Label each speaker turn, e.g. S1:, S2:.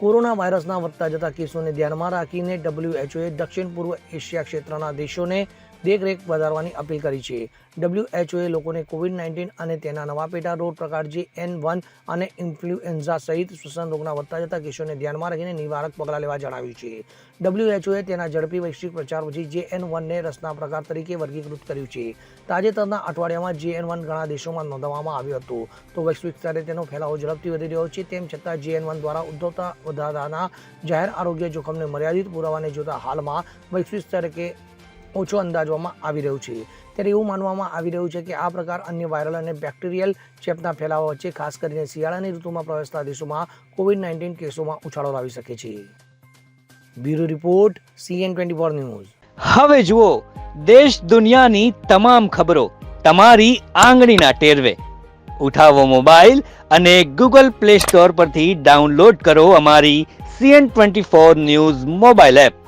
S1: Corona વાયરસના વધતા જતા કેસોને ધ્યાનમાં રાખીને ડબલ્યુએચઓએ દક્ષિણ પૂર્વ એશિયા ક્ષેત્રના દેશોને દેખરેખ વધારવાની અપીલ કરી છે. ડબ્લ્યુએચઓએ લોકોને કોવિડ નાઇન્ટીન અને તેના નવા પેટા રોગ પ્રકાર જે એન વન અને ઇન્ફ્લુએન્ઝા સહિત શ્વસન રોગના વધતા જતા કેસોને ધ્યાનમાં રાખીને નિવારક પગલાં લેવા જણાવ્યું છે. ડબ્લ્યુએચઓએ તેના ઝડપી વૈશ્વિક પ્રચાર પછી જે એન વનને રસના પ્રકાર તરીકે વર્ગીકૃત કર્યું છે. તાજેતરના અઠવાડિયામાં જે એન વન ઘણા દેશોમાં નોંધવામાં આવ્યું હતું. તો વૈશ્વિક સ્તરે તેનો ફેલાવો ઝડપથી વધી રહ્યો છે. તેમ છતાં જે એન વન દ્વારા ઉદ્ભવતા વધારાના જાહેર આરોગ્ય જોખમને મર્યાદિત પુરાવાને જોતા હાલમાં વૈશ્વિક સ્તરે કે ઓછો અંદાજવામાં આવી રહ્યું છે. ત્યારે એવું માનવામાં આવી રહ્યું છે કે આ પ્રકાર અન્ય વાયરલ અને બેક્ટેરિયલ ચેપના ફેલાવા વચ્ચે ખાસ કરીને શિયાળાની ઋતુમાં પ્રવેશતા દેશોમાં કોવિડ નાઇન્ટીન કેસોમાં ઉછાળો લાવી શકે છે. Bureau report CN twenty four news.
S2: હવે જુઓ, દેશ દુનિયાની તમામ ખબરો તમારી આંગળીના ટેરવે. ઉઠાવો મોબાઈલ અને ગૂગલ પ્લે સ્ટોર પરથી ડાઉનલોડ કરો અમારી CN twenty four news mobile app.